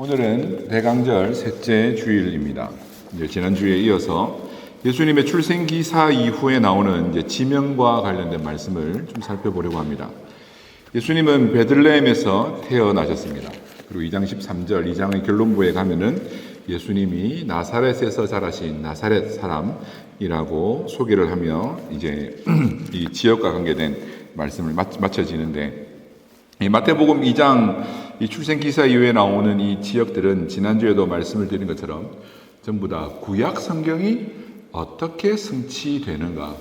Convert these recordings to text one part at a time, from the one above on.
오늘은 대강절 셋째 주일입니다. 이제 지난 주에 이어서 예수님의 출생 기사 이후에 나오는 이제 지명과 관련된 말씀을 좀 살펴보려고 합니다. 예수님은 베들레헴에서 태어나셨습니다. 그리고 2장 13절 2장의 결론부에 가면은 예수님이 나사렛에서 자라신 나사렛 사람이라고 소개를 하며 이제 이 지역과 관계된 말씀을 이 마태복음 2장 이 출생 기사 이후에 나오는 이 지역들은 지난주에도 말씀을 드린 것처럼 전부 다 구약 성경이 어떻게 성취되는가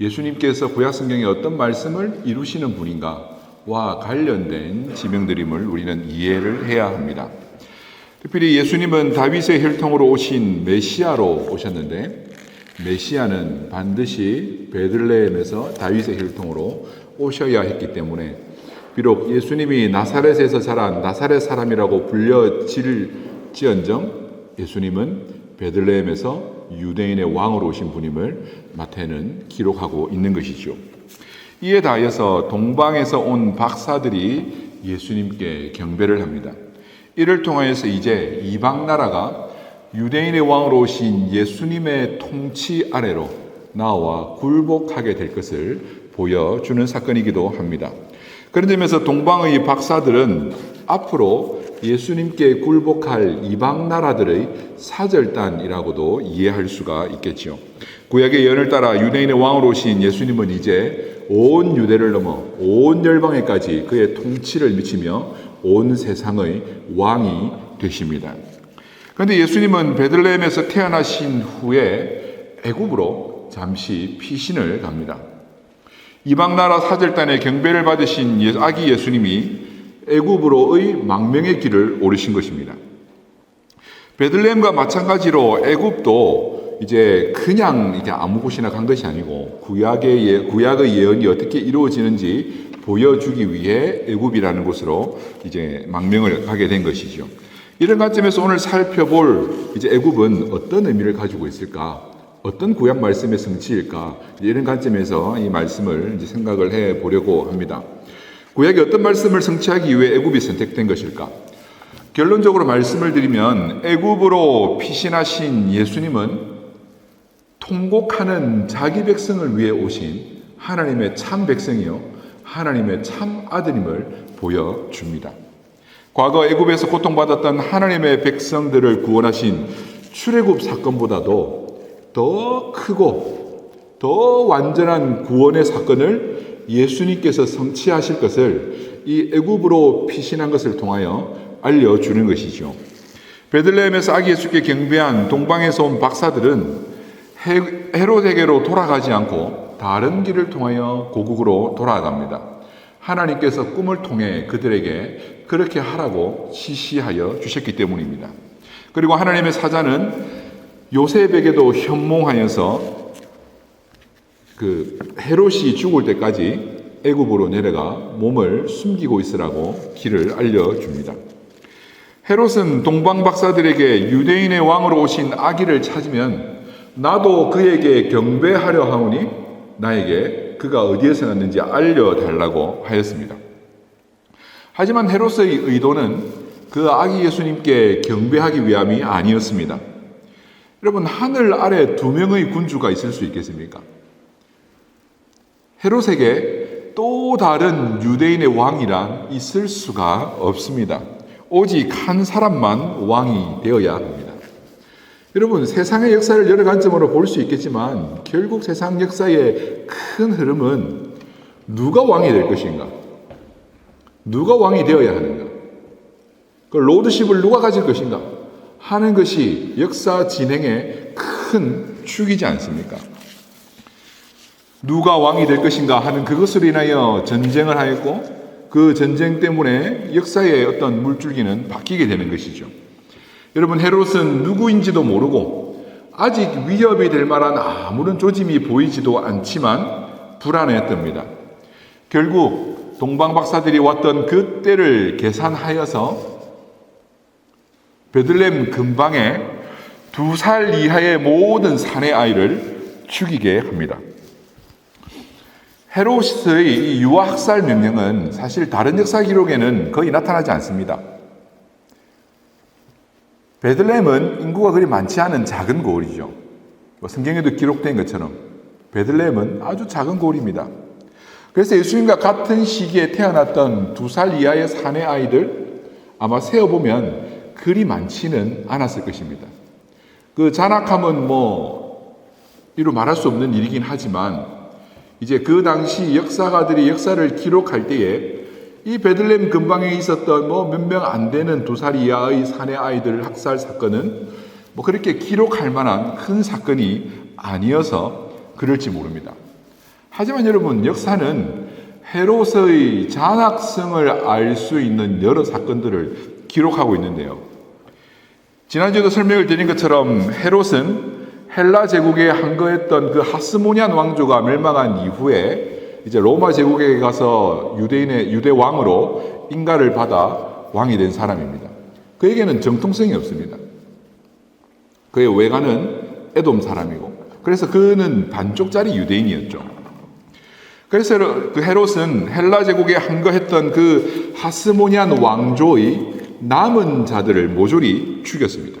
예수님께서 구약 성경에 어떤 말씀을 이루시는 분인가와 관련된 지명들임을 우리는 이해를 해야 합니다. 특별히 예수님은 다윗의 혈통으로 오신 메시아로 오셨는데 메시아는 반드시 베들레헴에서 다윗의 혈통으로 오셔야 했기 때문에 비록 예수님이 나사렛에서 자란 나사렛 사람이라고 불려질지언정 예수님은 베들레헴에서 유대인의 왕으로 오신 분임을 마태는 기록하고 있는 것이죠. 이에 대하여서 동방에서 온 박사들이 예수님께 경배를 합니다. 이를 통하여서 이제 이방 나라가 유대인의 왕으로 오신 예수님의 통치 아래로 나와 굴복하게 될 것을 보여주는 사건이기도 합니다. 그런 점에서 동방의 박사들은 앞으로 예수님께 굴복할 이방 나라들의 사절단이라고도 이해할 수가 있겠지요. 구약의 예언을 따라 유대인의 왕으로 오신 예수님은 이제 온 유대를 넘어 온 열방에까지 그의 통치를 미치며 온 세상의 왕이 되십니다. 그런데 예수님은 베들레헴에서 태어나신 후에 애굽으로 잠시 피신을 갑니다. 이방 나라 사절단의 경배를 받으신 예- 아기 예수님이 애굽으로의 망명의 길을 오르신 것입니다. 베들레헴과 마찬가지로 애굽도 이제 그냥 이게 아무 곳이나 간 것이 아니고 구약의 예, 구약의 예언이 어떻게 이루어지는지 보여주기 위해 애굽이라는 곳으로 이제 망명을 가게 된 것이죠. 이런 관점에서 오늘 살펴볼 이제 애굽은 어떤 의미를 가지고 있을까? 어떤 구약 말씀의 성취일까? 이런 관점에서 이 말씀을 생각을 해 보려고 합니다. 구약이 어떤 말씀을 성취하기 위해 애굽이 선택된 것일까? 결론적으로 말씀을 드리면 애굽으로 피신하신 예수님은 통곡하는 자기 백성을 위해 오신 하나님의 참 백성이요 하나님의 참 아들임을 보여줍니다. 과거 애굽에서 고통받았던 하나님의 백성들을 구원하신 출애굽 사건보다도 더 크고 더 완전한 구원의 사건을 예수님께서 성취하실 것을 이 애굽으로 피신한 것을 통하여 알려주는 것이죠. 베들레헴에서 아기 예수께 경배한 동방에서 온 박사들은 헤- 헤롯에게로 돌아가지 않고 다른 길을 통하여 고국으로 돌아갑니다. 하나님께서 꿈을 통해 그들에게 그렇게 하라고 지시하여 주셨기 때문입니다. 그리고 하나님의 사자는 요셉에게도 현몽하여서 그 헤롯이 죽을 때까지 애굽으로 내려가 몸을 숨기고 있으라고 길을 알려줍니다. 헤롯은 동방 박사들에게 유대인의 왕으로 오신 아기를 찾으면 나도 그에게 경배하려 하오니 나에게 그가 어디에서 났는지 알려달라고 하였습니다. 하지만 헤롯의 의도는 그 아기 예수님께 경배하기 위함이 아니었습니다. 여러분 하늘 아래 두 명의 군주가 있을 수 있겠습니까? 헤롯에게 또 다른 유대인의 왕이란 있을 수가 없습니다. 오직 한 사람만 왕이 되어야 합니다. 여러분 세상의 역사를 여러 관점으로 볼 수 있겠지만 결국 세상 역사의 큰 흐름은 누가 왕이 될 것인가? 누가 왕이 되어야 하는가? 그 로드십을 누가 가질 것인가? 하는 것이 역사 진행의 큰 축이지 않습니까? 누가 왕이 될 것인가 하는 그것으로 인하여 전쟁을 하였고 그 전쟁 때문에 역사의 어떤 물줄기는 바뀌게 되는 것이죠. 여러분 헤롯은 누구인지도 모르고 아직 위협이 될 만한 아무런 조짐이 보이지도 않지만 불안했답니다. 결국 동방 박사들이 왔던 그 때를 계산하여서 베들렘 근방에 두 살 이하의 모든 사내 아이를 죽이게 합니다. 헤롯의 이 유아 학살 명령은 사실 다른 역사 기록에는 거의 나타나지 않습니다. 베들레헴은 인구가 그리 많지 않은 작은 고을이죠. 뭐 성경에도 기록된 것처럼 베들레헴은 아주 작은 고을입니다. 그래서 예수님과 같은 시기에 태어났던 두 살 이하의 사내 아이들 아마 세어보면 그리 많지는 않았을 것입니다. 그 잔악함은 뭐 이루 말할 수 없는 일이긴 하지만 이제 그 당시 역사가들이 역사를 기록할 때에 이 베들렘 근방에 있었던 뭐 몇 명 안 되는 두 살 이하의 사내 아이들 학살 사건은 뭐 그렇게 기록할 만한 큰 사건이 아니어서 그럴지 모릅니다. 하지만 여러분 역사는 헤롯의 잔악성을 알 수 있는 여러 사건들을 기록하고 있는데요. 지난주에도 설명을 드린 것처럼 헤롯은 헬라 제국에 항거했던 그 하스모니안 왕조가 멸망한 이후에 이제 로마 제국에 가서 유대인의 유대 왕으로 인가를 받아 왕이 된 사람입니다. 그에게는 정통성이 없습니다. 그의 외가는 에돔 사람이고 그래서 그는 반쪽짜리 유대인이었죠. 그래서 그 헤롯은 헬라 제국에 항거했던 그 하스모니안 왕조의 남은 자들을 모조리 죽였습니다.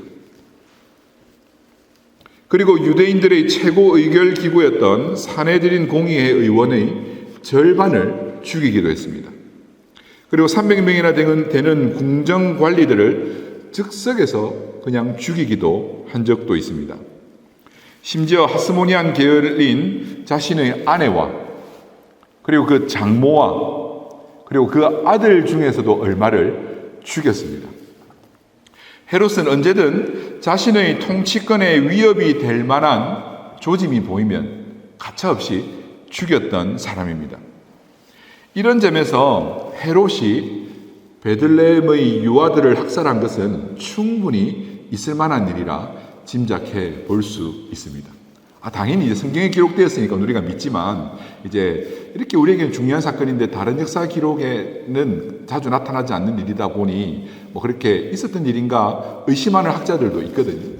그리고 유대인들의 최고 의결 기구였던 사내들인 공의회 의원의 절반을 죽이기도 했습니다. 그리고 300명이나 되는, 궁정 관리들을 즉석에서 그냥 죽이기도 한 적도 있습니다. 심지어 하스모니안 계열인 자신의 아내와 그리고 그 장모와 그리고 그 아들 중에서도 얼마를 죽였습니다. 헤롯은 언제든 자신의 통치권에 위협이 될 만한 조짐이 보이면 가차없이 죽였던 사람입니다. 이런 점에서 헤롯이 베들레헴의 유아들을 학살한 것은 충분히 있을 만한 일이라 짐작해 볼 수 있습니다. 아, 당연히 이제 성경에 기록되었으니까 우리가 믿지만 이제 이렇게 우리에게는 중요한 사건인데 다른 역사 기록에는 자주 나타나지 않는 일이다 보니 뭐 그렇게 있었던 일인가 의심하는 학자들도 있거든요.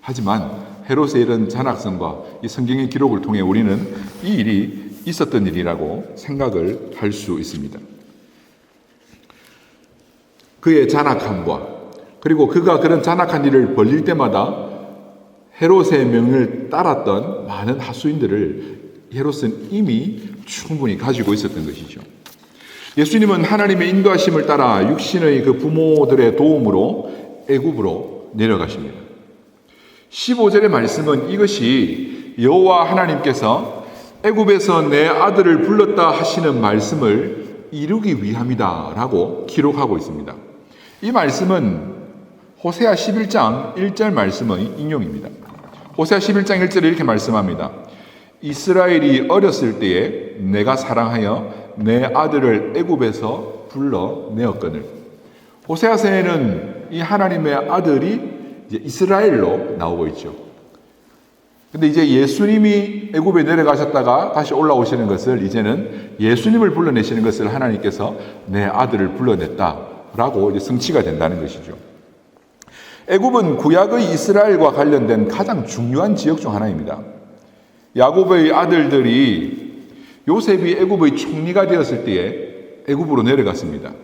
하지만 헤롯의 이런 잔악성과 이 성경의 기록을 통해 우리는 이 일이 있었던 일이라고 생각을 할 수 있습니다. 그의 잔악함과 그리고 그가 그런 잔악한 일을 벌릴 때마다 헤롯의 명을 따랐던 많은 하수인들을 헤롯은 이미 충분히 가지고 있었던 것이죠. 예수님은 하나님의 인도하심을 따라 육신의 그 부모들의 도움으로 애굽으로 내려가십니다. 15절의 말씀은 이것이 여호와 하나님께서 애굽에서 내 아들을 불렀다 하시는 말씀을 이루기 위함이다라고 기록하고 있습니다. 이 말씀은 호세아 11장 1절 말씀의 인용입니다. 호세아 11장 1절에 이렇게 말씀합니다. 이스라엘이 어렸을 때에 내가 사랑하여 내 아들을 애굽에서 불러 내었거늘. 호세아서에는 이 하나님의 아들이 이스라엘로 나오고 있죠. 근데 이제 예수님이 애굽에 내려가셨다가 다시 올라오시는 것을 이제는 예수님을 불러내시는 것을 하나님께서 내 아들을 불러냈다라고 이제 성취가 된다는 것이죠. 애굽은 구약의 이스라엘과 관련된 가장 중요한 지역 중 하나입니다. 야곱의 아들들이 요셉이 애굽의 총리가 되었을 때에 애굽으로 내려갔습니다.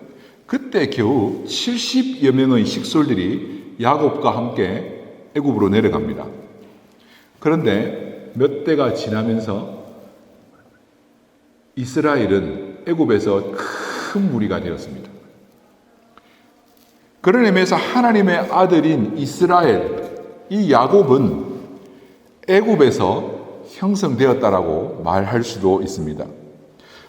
그때 겨우 70여 명의 식솔들이 야곱과 함께 애굽으로 내려갑니다. 그런데 몇 대가 지나면서 이스라엘은 애굽에서 큰 무리가 되었습니다. 그런 의미에서 하나님의 아들인 이스라엘, 이 야곱은 애굽에서 형성되었다라고 말할 수도 있습니다.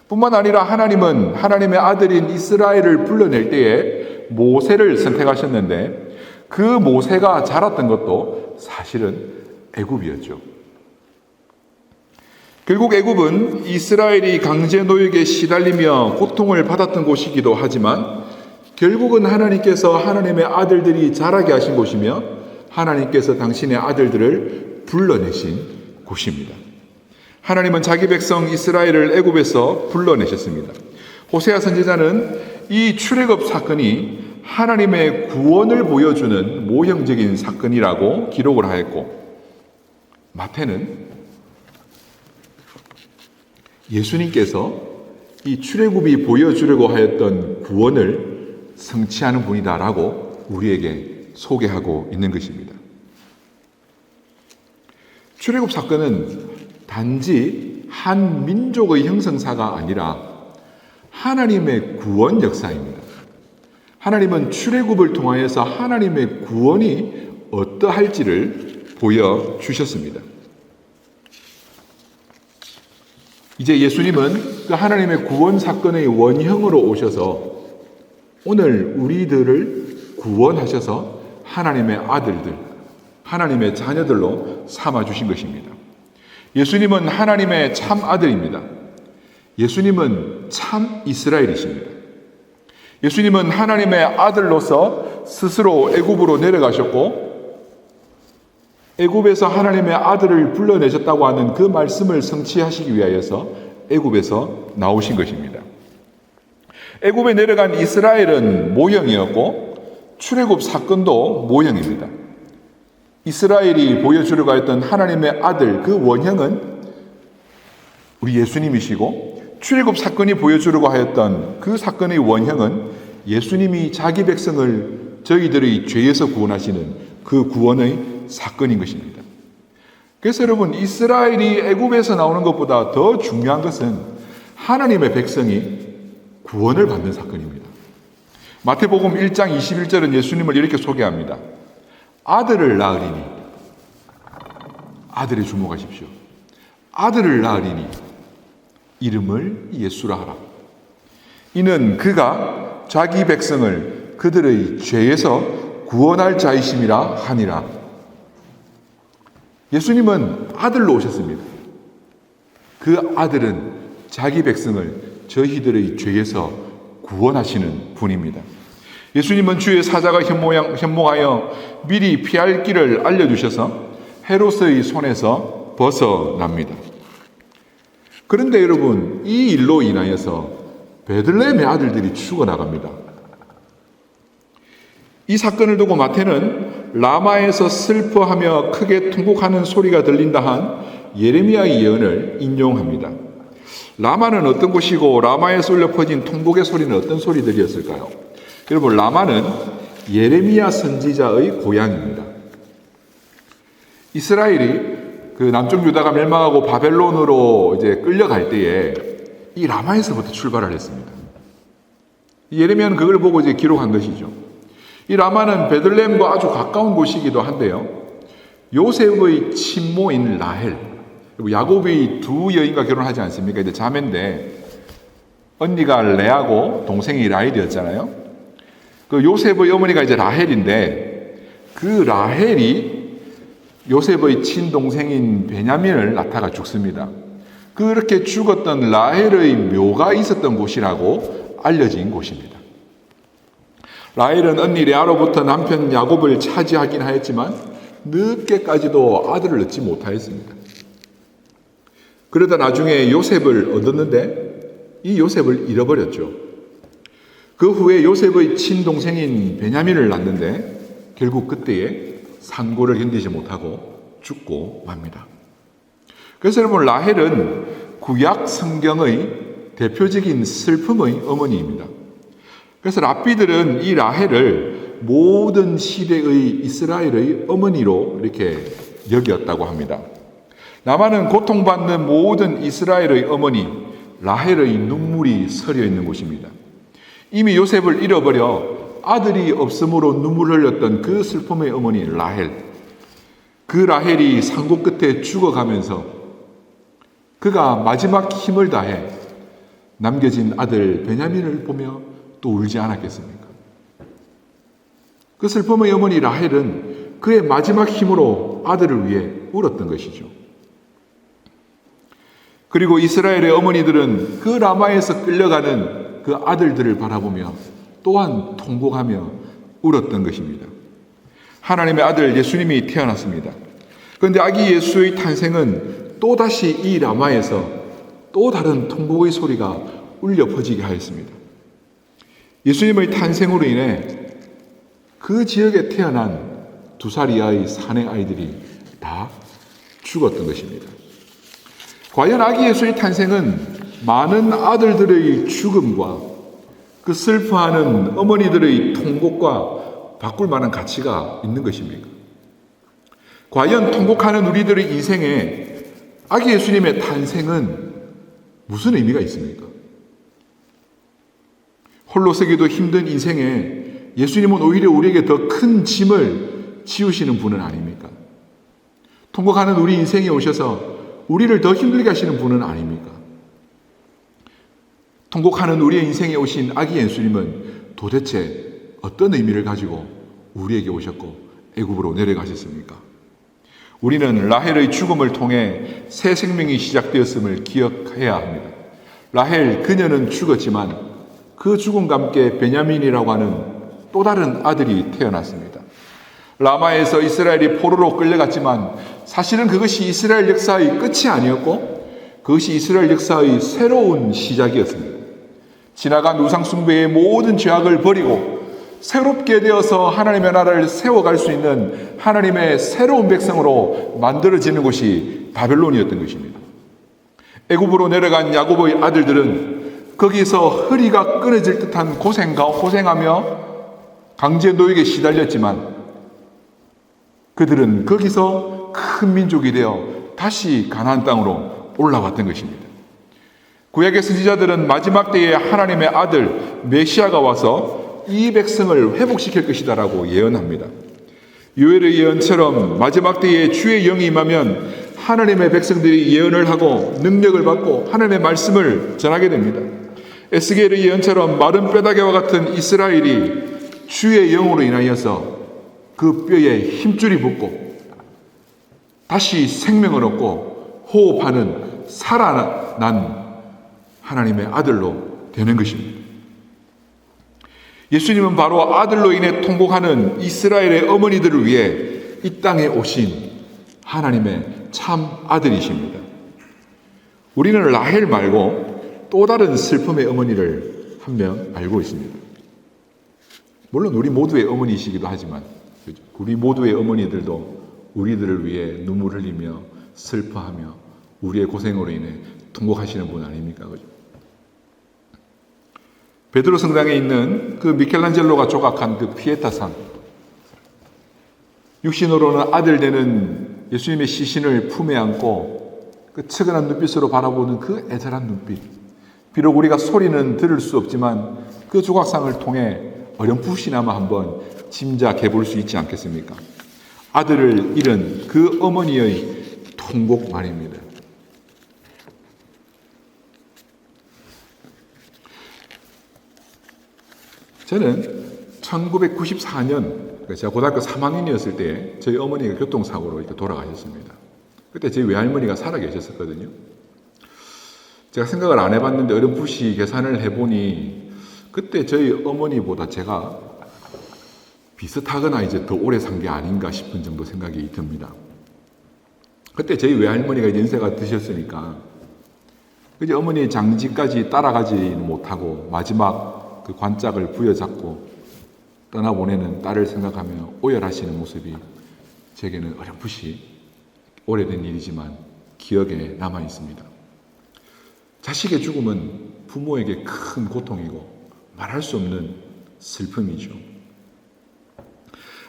뿐만 아니라 하나님은 하나님의 아들인 이스라엘을 불러낼 때에 모세를 선택하셨는데 그 모세가 자랐던 것도 사실은 애굽이었죠. 결국 애굽은 이스라엘이 강제 노역에 시달리며 고통을 받았던 곳이기도 하지만 결국은 하나님께서 하나님의 아들들이 자라게 하신 곳이며 하나님께서 당신의 아들들을 불러내신 곳입니다. 하나님은 자기 백성 이스라엘을 애굽에서 불러내셨습니다. 호세아 선지자는 이 출애굽 사건이 하나님의 구원을 보여주는 모형적인 사건이라고 기록을 하였고 마태는 예수님께서 이 출애굽이 보여주려고 하였던 구원을 성취하는 분이다라고 우리에게 소개하고 있는 것입니다. 출애굽 사건은 단지 한 민족의 형성사가 아니라 하나님의 구원 역사입니다. 하나님은 출애굽을 통하여서 하나님의 구원이 어떠할지를 보여 주셨습니다. 이제 예수님은 그 하나님의 구원 사건의 원형으로 오셔서 오늘 우리들을 구원하셔서 하나님의 아들들, 하나님의 자녀들로 삼아 주신 것입니다. 예수님은 하나님의 참 아들입니다. 예수님은 참 이스라엘이십니다. 예수님은 하나님의 아들로서 스스로 애굽으로 내려가셨고 애굽에서 하나님의 아들을 불러내셨다고 하는 그 말씀을 성취하시기 위하여서 애굽에서 나오신 것입니다. 애굽에 내려간 이스라엘은 모형이었고 출애굽 사건도 모형입니다. 이스라엘이 보여주려고 했던 하나님의 아들 그 원형은 우리 예수님이시고 출애굽 사건이 보여주려고 하였던 그 사건의 원형은 예수님이 자기 백성을 저희들의 죄에서 구원하시는 그 구원의 사건인 것입니다. 그래서 여러분 이스라엘이 애굽에서 나오는 것보다 더 중요한 것은 하나님의 백성이 구원을 받는 사건입니다. 마태복음 1장 21절은 예수님을 이렇게 소개합니다. 아들을 낳으리니 아들에 주목하십시오. 아들을 낳으리니 이름을 예수라 하라. 이는 그가 자기 백성을 그들의 죄에서 구원할 자이심이라 하니라. 예수님은 아들로 오셨습니다. 그 아들은 자기 백성을 저희들의 죄에서 구원하시는 분입니다. 예수님은 주의 사자가 현몽하여 미리 피할 길을 알려주셔서 헤롯의 손에서 벗어납니다. 그런데 여러분, 이 일로 인하여서 베들레헴의 아들들이 죽어나갑니다. 이 사건을 두고 마태는 라마에서 슬퍼하며 크게 통곡하는 소리가 들린다 한 예레미야의 예언을 인용합니다. 라마는 어떤 곳이고 라마에서 울려 퍼진 통곡의 소리는 어떤 소리들이었을까요? 여러분 라마는 예레미야 선지자의 고향입니다. 이스라엘이 그 남쪽 유다가 멸망하고 바벨론으로 이제 끌려갈 때에 이 라마에서부터 출발을 했습니다. 예레미야는 그걸 보고 이제 기록한 것이죠. 이 라마는 베들레헴과 아주 가까운 곳이기도 한데요. 요셉의 친모인 라헬, 야곱이 두 여인과 결혼하지 않습니까? 이제 자매인데 언니가 레아고 동생이 라헬이었잖아요. 그 요셉의 어머니가 이제 라헬인데 그 라헬이 요셉의 친동생인 베냐민을 낳다가 죽습니다. 그렇게 죽었던 라헬의 묘가 있었던 곳이라고 알려진 곳입니다. 라헬은 언니 레아로부터 남편 야곱을 차지하긴 하였지만 늦게까지도 아들을 얻지 못하였습니다. 그러다 나중에 요셉을 얻었는데 이 요셉을 잃어버렸죠. 그 후에 요셉의 친동생인 베냐민을 낳는데 결국 그때에 산고를 견디지 못하고 죽고 맙니다. 그래서 여러분 라헬은 구약 성경의 대표적인 슬픔의 어머니입니다. 그래서 랍비들은 이 라헬을 모든 시대의 이스라엘의 어머니로 이렇게 여겼다고 합니다. 남한은 고통받는 모든 이스라엘의 어머니 라헬의 눈물이 서려 있는 곳입니다. 이미 요셉을 잃어버려 아들이 없음으로 눈물을 흘렸던 그 슬픔의 어머니 라헬. 그 라헬이 상고 끝에 죽어가면서 그가 마지막 힘을 다해 남겨진 아들 베냐민을 보며 또 울지 않았겠습니까? 그 슬픔의 어머니 라헬은 그의 마지막 힘으로 아들을 위해 울었던 것이죠. 그리고 이스라엘의 어머니들은 그 라마에서 끌려가는 그 아들들을 바라보며 또한 통곡하며 울었던 것입니다. 하나님의 아들 예수님이 태어났습니다. 그런데 아기 예수의 탄생은 또다시 이 라마에서 또 다른 통곡의 소리가 울려 퍼지게 하였습니다. 예수님의 탄생으로 인해 그 지역에 태어난 두 살 이하의 사내 아이들이 다 죽었던 것입니다. 과연 아기 예수의 탄생은 많은 아들들의 죽음과 그 슬퍼하는 어머니들의 통곡과 바꿀 만한 가치가 있는 것입니까? 과연 통곡하는 우리들의 인생에 아기 예수님의 탄생은 무슨 의미가 있습니까? 홀로 서기도 힘든 인생에 예수님은 오히려 우리에게 더 큰 짐을 지우시는 분은 아닙니까? 통곡하는 우리 인생에 오셔서 우리를 더 힘들게 하시는 분은 아닙니까? 통곡하는 우리의 인생에 오신 아기 예수님은 도대체 어떤 의미를 가지고 우리에게 오셨고 애굽으로 내려가셨습니까? 우리는 라헬의 죽음을 통해 새 생명이 시작되었음을 기억해야 합니다. 라헬 그녀는 죽었지만 그 죽음과 함께 베냐민이라고 하는 또 다른 아들이 태어났습니다. 라마에서 이스라엘이 포로로 끌려갔지만 사실은 그것이 이스라엘 역사의 끝이 아니었고 그것이 이스라엘 역사의 새로운 시작이었습니다. 지나간 우상숭배의 모든 죄악을 버리고 새롭게 되어서 하나님의 나라를 세워갈 수 있는 하나님의 새로운 백성으로 만들어지는 곳이 바벨론이었던 것입니다. 애굽으로 내려간 야곱의 아들들은 거기서 허리가 끊어질 듯한 고생과 고생하며 강제 노역에 시달렸지만 그들은 거기서 큰 민족이 되어 다시 가나안 땅으로 올라왔던 것입니다. 구약의 선지자들은 마지막 때에 하나님의 아들 메시아가 와서 이 백성을 회복시킬 것이다라고 예언합니다. 요엘의 예언처럼 마지막 때에 주의 영이 임하면 하나님의 백성들이 예언을 하고 능력을 받고 하나님의 말씀을 전하게 됩니다. 에스겔의 예언처럼 마른 뼈다귀와 같은 이스라엘이 주의 영으로 인하여서 그 뼈에 힘줄이 붙고 다시 생명을 얻고 호흡하는 살아난 하나님의 아들로 되는 것입니다. 예수님은 바로 아들로 인해 통곡하는 이스라엘의 어머니들을 위해 이 땅에 오신 하나님의 참 아들이십니다. 우리는 라헬 말고 또 다른 슬픔의 어머니를 한 명 알고 있습니다. 물론 우리 모두의 어머니이시기도 하지만 우리 모두의 어머니들도 우리들을 위해 눈물 흘리며 슬퍼하며 우리의 고생으로 인해 통곡하시는 분 아닙니까? 그죠? 베드로 성당에 있는 그 미켈란젤로가 조각한 그 피에타상 육신으로는 아들 되는 예수님의 시신을 품에 안고 그 측은한 눈빛으로 바라보는 그 애절한 눈빛 비록 우리가 소리는 들을 수 없지만 그 조각상을 통해 어렴풋이나마 한번 짐작해 볼 수 있지 않겠습니까? 아들을 잃은 그 어머니의 통곡 말입니다. 저는 1994년 그러니까 제가 고등학교 3학년이었을 때 저희 어머니가 교통사고로 이렇게 돌아가셨습니다. 그때 저희 외할머니가 살아 계셨었거든요. 제가 생각을 안 해봤는데 어렴풋이 계산을 해보니 그때 저희 어머니보다 제가 비슷하거나 이제 더 오래 산 게 아닌가 싶은 정도 생각이 듭니다. 그때 저희 외할머니가 연세가 드셨으니까 이제 어머니의 장지까지 따라가지 못하고 마지막 그 관짝을 부여잡고 떠나보내는 딸을 생각하며 오열하시는 모습이 제게는 어렴풋이 오래된 일이지만 기억에 남아 있습니다. 자식의 죽음은 부모에게 큰 고통이고 말할 수 없는 슬픔이죠.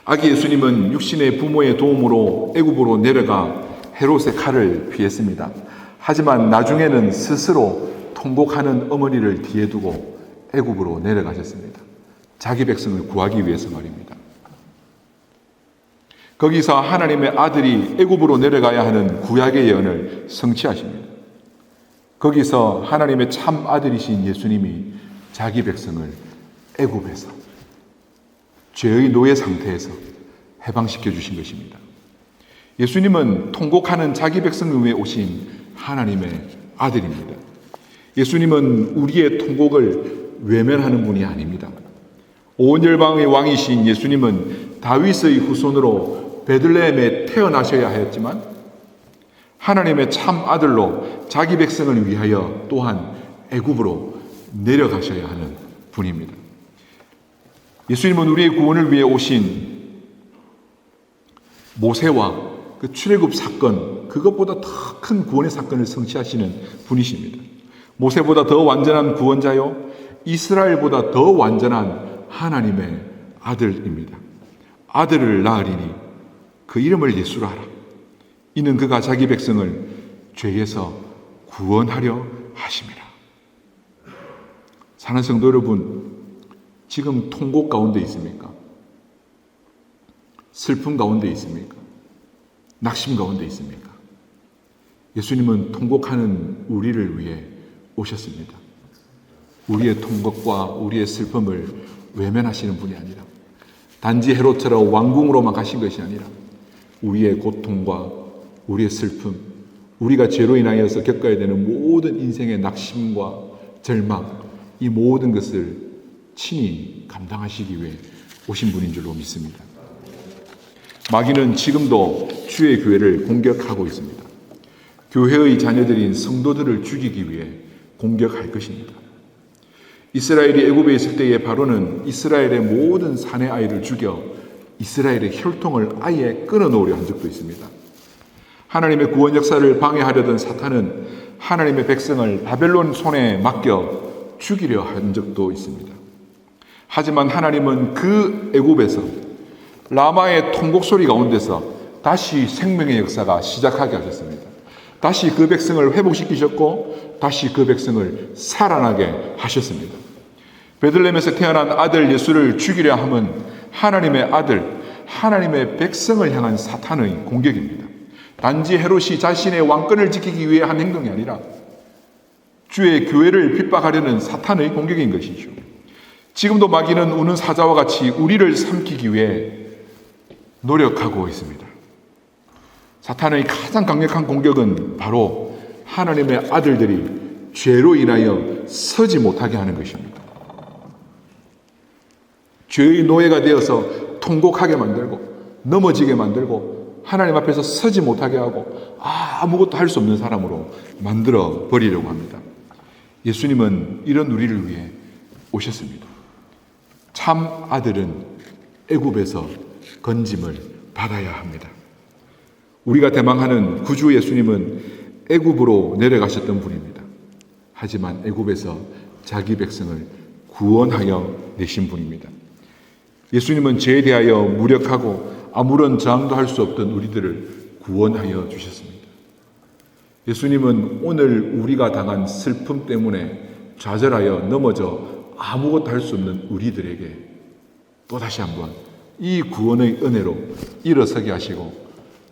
아기 예수님은 육신의 부모의 도움으로 애굽으로 내려가 헤롯의 칼을 피했습니다. 하지만 나중에는 스스로 통곡하는 어머니를 뒤에 두고 애굽으로 내려가셨습니다. 자기 백성을 구하기 위해서 말입니다. 거기서 하나님의 아들이 애굽으로 내려가야 하는 구약의 예언을 성취하십니다. 거기서 하나님의 참 아들이신 예수님이 자기 백성을 애굽에서 죄의 노예 상태에서 해방시켜 주신 것입니다. 예수님은 통곡하는 자기 백성을 위해 오신 하나님의 아들입니다. 예수님은 우리의 통곡을 외면하는 분이 아닙니다. 온 열방의 왕이신 예수님은 다윗의 후손으로 베들레헴에 태어나셔야 하였지만 하나님의 참 아들로 자기 백성을 위하여 또한 애굽으로 내려가셔야 하는 분입니다. 예수님은 우리의 구원을 위해 오신 모세와 그 출애굽 사건 그것보다 더 큰 구원의 사건을 성취하시는 분이십니다. 모세보다 더 완전한 구원자요 이스라엘보다 더 완전한 하나님의 아들입니다. 아들을 낳으리니 그 이름을 예수라 하라. 이는 그가 자기 백성을 죄에서 구원하려 하심이라. 사는 성도 여러분, 지금 통곡 가운데 있습니까? 슬픔 가운데 있습니까? 낙심 가운데 있습니까? 예수님은 통곡하는 우리를 위해 오셨습니다. 우리의 통곡과 우리의 슬픔을 외면하시는 분이 아니라 단지 헤롯처럼 왕궁으로만 가신 것이 아니라 우리의 고통과 우리의 슬픔, 우리가 죄로 인하여서 겪어야 되는 모든 인생의 낙심과 절망, 이 모든 것을 친히 감당하시기 위해 오신 분인 줄로 믿습니다. 마귀는 지금도 주의 교회를 공격하고 있습니다. 교회의 자녀들인 성도들을 죽이기 위해 공격할 것입니다. 이스라엘이 애굽에 있을 때의 바로는 이스라엘의 모든 사내 아이를 죽여 이스라엘의 혈통을 아예 끊어놓으려 한 적도 있습니다. 하나님의 구원 역사를 방해하려던 사탄은 하나님의 백성을 바벨론 손에 맡겨 죽이려 한 적도 있습니다. 하지만 하나님은 그 애굽에서 라마의 통곡 소리 가운데서 다시 생명의 역사가 시작하게 하셨습니다. 다시 그 백성을 회복시키셨고 다시 그 백성을 살아나게 하셨습니다. 베들렘에서 태어난 아들 예수를 죽이려 함은 하나님의 아들, 하나님의 백성을 향한 사탄의 공격입니다. 단지 헤롯이 자신의 왕권을 지키기 위해 한 행동이 아니라 주의 교회를 핍박하려는 사탄의 공격인 것이죠. 지금도 마귀는 우는 사자와 같이 우리를 삼키기 위해 노력하고 있습니다. 사탄의 가장 강력한 공격은 바로 하나님의 아들들이 죄로 인하여 서지 못하게 하는 것입니다. 죄의 노예가 되어서 통곡하게 만들고 넘어지게 만들고 하나님 앞에서 서지 못하게 하고 아무것도 할 수 없는 사람으로 만들어 버리려고 합니다. 예수님은 이런 우리를 위해 오셨습니다. 참 아들은 애굽에서 건짐을 받아야 합니다. 우리가 대망하는 구주 예수님은 애굽으로 내려가셨던 분입니다. 하지만 애굽에서 자기 백성을 구원하여 내신 분입니다. 예수님은 죄에 대하여 무력하고 아무런 저항도 할 수 없던 우리들을 구원하여 주셨습니다. 예수님은 오늘 우리가 당한 슬픔 때문에 좌절하여 넘어져 아무것도 할 수 없는 우리들에게 또 다시 한번 이 구원의 은혜로 일어서게 하시고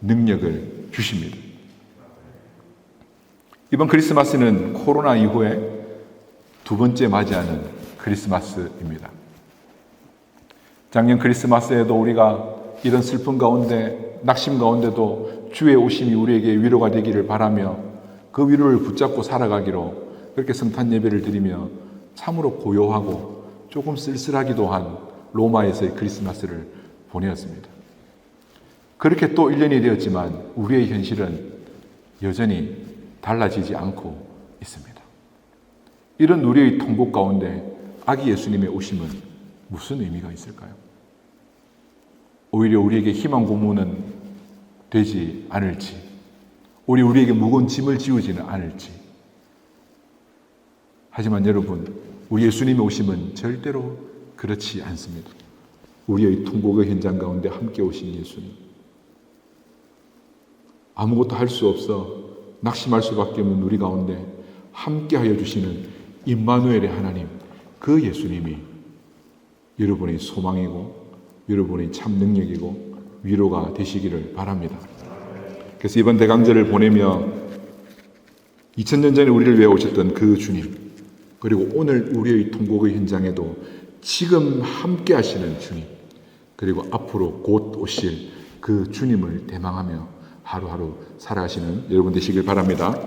능력을 주십니다. 이번 크리스마스는 코로나 이후에 두 번째 맞이하는 크리스마스입니다. 작년 크리스마스에도 우리가 이런 슬픔 가운데, 낙심 가운데도 주의 오심이 우리에게 위로가 되기를 바라며 그 위로를 붙잡고 살아가기로 그렇게 성탄 예배를 드리며 참으로 고요하고 조금 쓸쓸하기도 한 로마에서의 크리스마스를 보내었습니다. 그렇게 또 1년이 되었지만 우리의 현실은 여전히 달라지지 않고 있습니다. 이런 우리의 통곡 가운데 아기 예수님의 오심은 무슨 의미가 있을까요? 오히려 우리에게 희망 고문은 되지 않을지, 우리 우리에게 무거운 짐을 지우지는 않을지. 하지만 여러분, 우리 예수님의 오심은 절대로 그렇지 않습니다. 우리의 통곡의 현장 가운데 함께 오신 예수님. 아무것도 할 수 없어 낙심할 수밖에 없는 우리 가운데 함께 하여 주시는 임마누엘의 하나님, 그 예수님이 여러분의 소망이고 여러분의 참 능력이고 위로가 되시기를 바랍니다. 그래서 이번 대강절을 보내며 2000년 전에 우리를 위해 오셨던 그 주님, 그리고 오늘 우리의 통곡의 현장에도 지금 함께 하시는 주님, 그리고 앞으로 곧 오실 그 주님을 대망하며 하루하루 살아가시는 여러분 되시길 바랍니다.